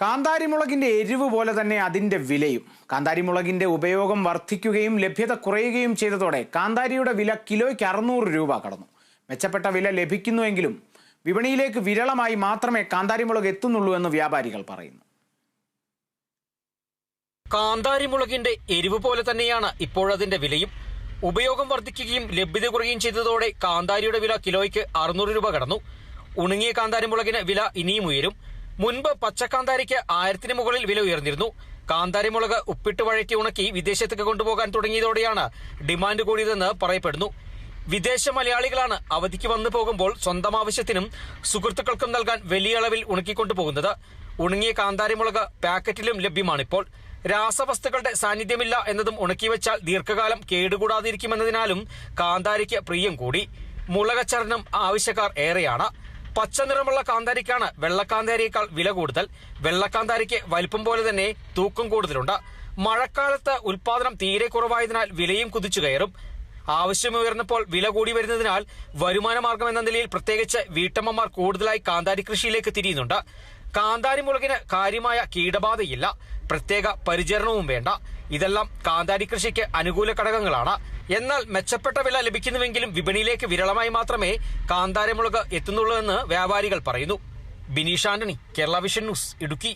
കാന്താരിമുളകിന്റെ എരിവ് പോലെ തന്നെ അതിന്റെ വിലയും. കാന്താരിമുളകിന്റെ ഉപയോഗം വർദ്ധിക്കുകയും ലഭ്യത കുറയുകയും ചെയ്തതോടെ കാന്താരിയുടെ വില കിലോയ്ക്ക് അറുന്നൂറ് രൂപ കടന്നു. മെച്ചപ്പെട്ട വില ലഭിക്കുന്നുവെങ്കിലും വിപണിയിലേക്ക് വിരളമായി മാത്രമേ കാന്താരിമുളക് എത്തുന്നുള്ളൂ എന്ന് വ്യാപാരികൾ പറയുന്നു. കാന്താരിമുളകിന്റെ എരിവ് പോലെ തന്നെയാണ് ഇപ്പോഴതിന്റെ വിലയും. ഉപയോഗം വർദ്ധിക്കുകയും ലഭ്യത കുറയുകയും ചെയ്തതോടെ കാന്താരിയുടെ വില കിലോയ്ക്ക് അറുന്നൂറ് രൂപ കടന്നു. ഉണങ്ങിയ കാന്താരിമുളകിന് വില ഇനിയും ഉയരും. മുൻപ് പച്ചക്കാന്താരിക്ക് ആയിരത്തിന് മുകളിൽ വില ഉയർന്നിരുന്നു. കാന്താരിമുളക് ഉപ്പിട്ട് വഴറ്റി ഉണക്കി വിദേശത്തേക്ക് കൊണ്ടുപോകാൻ തുടങ്ങിയതോടെയാണ് ഡിമാൻഡ് കൂടിയതെന്ന് പറയപ്പെടുന്നു. വിദേശ മലയാളികളാണ് അവധിക്ക് വന്നു പോകുമ്പോൾ സ്വന്തം ആവശ്യത്തിനും സുഹൃത്തുക്കൾക്കും നൽകാൻ വലിയ അളവിൽ ഉണക്കിക്കൊണ്ടുപോകുന്നത് ഉണങ്ങിയ കാന്താരി മുളക് പാക്കറ്റിലും ലഭ്യമാണിപ്പോൾ. രാസവസ്തുക്കളുടെ സാന്നിധ്യമില്ല എന്നതും ഉണക്കിവെച്ചാൽ ദീർഘകാലം കേടുകൂടാതിരിക്കുമെന്നതിനാലും കാന്താരിക്ക് പ്രിയം കൂടി. മുളകച്ചരണം ആവശ്യക്കാർ ഏറെയാണ്. പച്ച നിറമുള്ള കാന്താരിക്കാണ് വെള്ളക്കാന്താരിയേക്കാൾ വില കൂടുതൽ. വെള്ളക്കാന്താരിക്ക് വലിപ്പം പോലെ തന്നെ തൂക്കം കൂടുതലുണ്ട്. മഴക്കാലത്ത് ഉൽപാദനം തീരെ കുറവായതിനാൽ വിലയും കുതിച്ചു കയറും. ആവശ്യമുയർന്നപ്പോൾ വില കൂടി വരുന്നതിനാൽ വരുമാന മാർഗം എന്ന നിലയിൽ പ്രത്യേകിച്ച് വീട്ടമ്മമാർ കൂടുതലായി കാന്താരി കൃഷിയിലേക്ക് തിരിയുന്നുണ്ട്. കാന്താരി മുളകിന് കാര്യമായ കീടബാധയില്ല. പ്രത്യേക പരിചരണവും വേണ്ട. ഇതെല്ലാം കാന്താരി കൃഷിക്ക് അനുകൂല ഘടകങ്ങളാണ്. എന്നാൽ മെച്ചപ്പെട്ട വില ലഭിക്കുന്നുവെങ്കിലും വിപണിയിലേക്ക് വിരളമായി മാത്രമേ കാന്താരമുളക് എത്തുന്നുള്ളൂ എന്ന് വ്യാപാരികൾ പറയുന്നു. Bineesh Antony Kerala vision news Idukki.